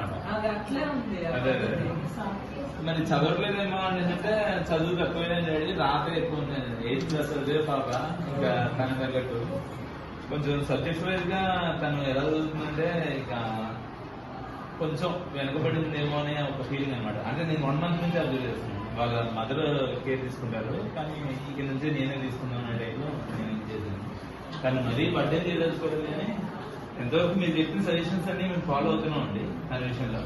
అనమాట. మరి చదవట్లేదేమో అని అంటే చదువు తక్కువైనా అడిగి రాత్రి ఎక్కువ ఉంది ఎయిత్ క్లాస్ అదే పాప? ఇంకా తన తగ్గట్టు. కొంచెం సబ్జెక్ట్ వైజ్గా తను ఎలా చదువుతుందంటే ఇక కొంచెం వెనకబడిందేమో అనే ఒక ఫీలింగ్ అనమాట అంటే నేను వన్ మంత్ నుంచి అబ్జర్వ్ చేస్తున్నాను. వాళ్ళ మదర్ కేర్ తీసుకుంటారు కానీ ఇక నుంచి నేనే తీసుకుందాం అనే టైప్లో నేను చేశాను. కానీ మరీ బర్త్డే చేయదలుచుకోలేదు కానీ ఎంతవరకు మీరు చెప్పిన సజెషన్స్ అన్ని మేము ఫాలో అవుతున్నాం అండి దాని విషయంలో.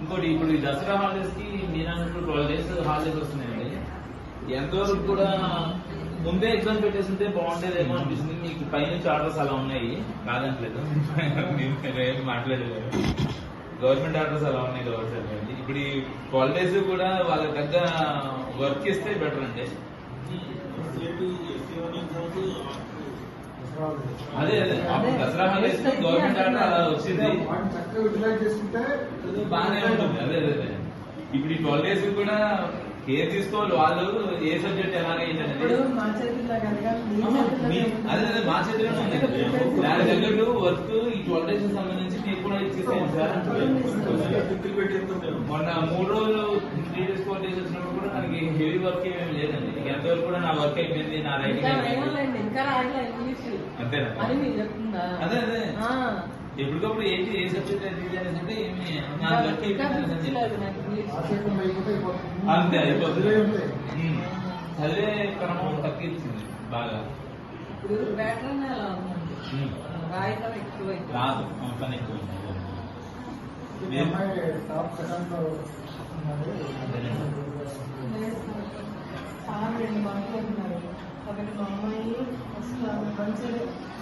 ఇంకోటి ఇప్పుడు ఈ దసరా హాలిడేస్కి మీరు అన్నట్టు ట్వెల్వ్ డేస్ హాలిడేస్ వస్తున్నాయండి. ఎంతవరకు కూడా ముందే ఎగ్జామ్ పెట్టేస్తుంటే బాగుండేదేమో అనిపిస్తుంది. మీకు పైనుంచి ఆర్డర్స్ అలా ఉన్నాయి. కాదంటలేదు మేము ఏం మాట్లాడలేదు. గవర్నమెంట్ ఆర్డర్స్ అలా ఉన్నాయి గవర్నమెంట్ ఇప్పుడు ఈ ట్వెల్వ్ డేస్ కూడా వాళ్ళకి తగ్గ వర్క్ ఇస్తే బెటర్ అండి. అదే అదే. అప్పుడు దసరా హాలిడేస్ గవర్నమెంట్ ఆర్డర్ అలా వచ్చింది. చక్కగా యూటిలైజ్ చేసుకుంటే బాగానే ఉంటుంది. అదే అదే అదే. ఇప్పుడు ఈ ట్వెల్వ్ డేస్ కూడా కేర్ తీసుకోవాలి వాళ్ళు. ఏ సబ్జెక్ట్ ఎలాగైంది మా చేతిలో చేతిలో అదే అదే మా తగ్గట్టు వర్క్ ఈ ట్వెల్వ్ డేస్ సంబంధించి కూడా సార్ మొన్న మూడు రోజులు త్రీ డేస్ ఫోర్ డేస్ వచ్చినప్పుడు కూడా మనకి హెవీ వర్క్ ఏమీ లేదండి ఎంతవరకు కూడా నా వర్క్ అయిపోయింది నా రైటింగ్ అంతేనా అదే అదే. ఎప్పటికప్పుడు ఏంటి ఏ సబ్జెక్ట్ అంటే ఏమి నా వర్క్ అయిపోయింది నాకు. అంతే అయిపోతుంది. చదివే క్రమం తగ్గించింది బాగా ఇప్పుడు ఎలా ఉందండి. రాయటం రాదు. చాలా రెండు మా అమ్మాయి ఫస్ట్ మంచి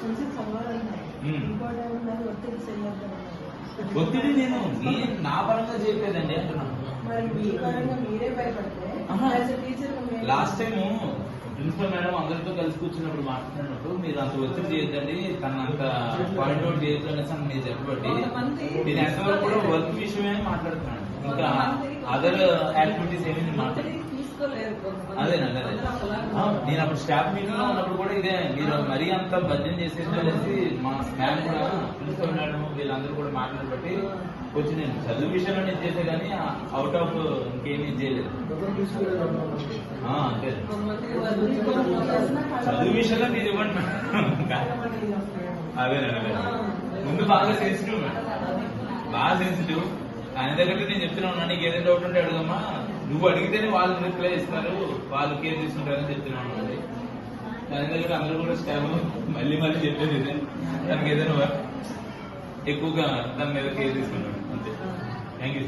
మంచి చదవాలన్నారు ఉమ్. ఇంకోటి ఏమన్నారు ఒత్తిడి నేను నా పరంగా చెప్పేదండి అంటున్నాను. మరి మీ పరంగా మీరే భయపడితే టీచర్ లాస్ట్ టైం ప్రిన్సిపల్ అందరితో కలిసి కూర్చున్నప్పుడు మాట్లాడినప్పుడు మీరు అంత ఒత్తిడి చేయొద్దండి తన అంత పాయింట్ అవుట్ చేయొద్దు అనేసి అని మీరు చెప్పబట్టి నేను ఎంతవరకు కూడా వర్క్ విషయమే మాట్లాడుతున్నాను ఇంకా అదర్ యాక్టివిటీస్ ఏమి నేను మాట్లాడుతున్నాను కొంతమంది. అదే. నేను అప్పుడు స్టాఫ్ మీటింగ్లో ఉన్నప్పుడు కూడా ఇదే మీరు మరీ అంత భజన చేసేసి మా మ్యామ్ కూడా ప్రిన్సిపల్ మేడం వీళ్ళందరూ కూడా మాట్లాడబట్టి వచ్చి నేను చదువు విషయంలో నేను చేసే కానీ అవుట్ ఆఫ్ ఇంకేమీ చేయలేదు. అంతే. చదువు విషయంలో మీరు ఇవ్వండి మేడం. అదే అదే ముందు బాగా సెన్సిటివ్ మేడం. బాగా సెన్సిటివ్ ఆయన దగ్గర నేను చెప్తూనే ఉన్నా నీకు ఏదైనా డౌట్ ఉంటే అడుగమ్మా. నువ్వు అడిగితేనే వాళ్ళు రిప్లై ఇస్తారు. వాళ్ళు కేర్ తీసుకుంటారని చెప్తూనే ఉన్నాను దాని దగ్గర అందరూ కూడా స్టాఫ్ మళ్ళీ మళ్ళీ చెప్పేది ఇదే. దానికి ఏదైనా ఎక్కువగా దాని మీద కేర్ తీసుకుంటాం అంతే. Thank you